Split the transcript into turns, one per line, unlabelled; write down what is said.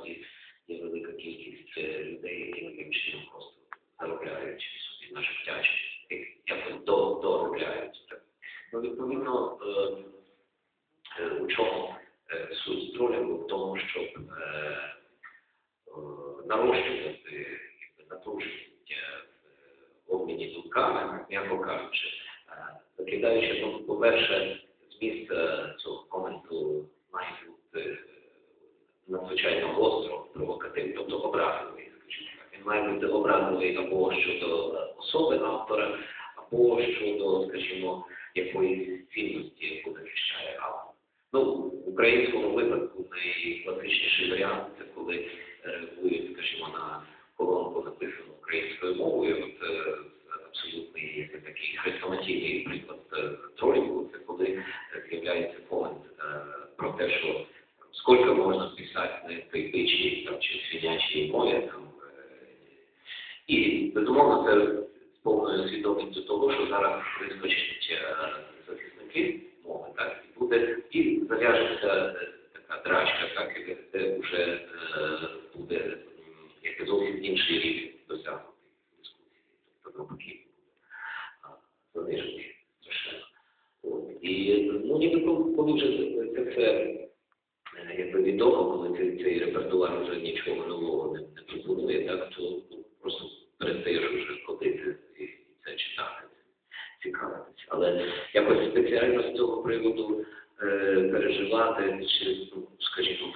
насправді є велика кількість е, людей, які таким чином просто заробляють собі на життя, якось до, доробляють. Ну, відповідно, е, е, у чому суть тролінгу в тому, щоб нарощувати напруження в обміні думками, м'яко кажучи, закидаючи, ну, по-перше, зміст е, цього коменту має бути е, надзвичайно гостро, провокативний, тобто образливий, скажімо так. Він має бути образливий або щодо особи автора, або щодо, скажімо, якоїсь цінності, яку захищає автор. Ну, в українському випадку найкласичніший варіант це коли реагують, скажімо, на колонку, написану українською мовою. От е, абсолютний такий хрестоматійний приклад е, тролінгу, це коли е, з'являється комент про те, що скільки можна писати на той бичій там, чи свинячій мові. Там, і, безумовно, це з повною свідомістю того, що зараз вискочать е, захисники мови, так, і буде, і зав'яжеться е, така драчка, так, і де вже буде якби зовсім інший рівень досягнутий дискусії. Тобто навпаки а, занижений страшенно. І ну, ніби коли вже це все якби відомо, коли цей, цей репертуар вже нічого нового не, не пропонує, так, то ну, просто перестаєш вже ходити і, це читати, цікавитися. Але якось спеціально з цього приводу е, переживати, чи, ну, скажімо,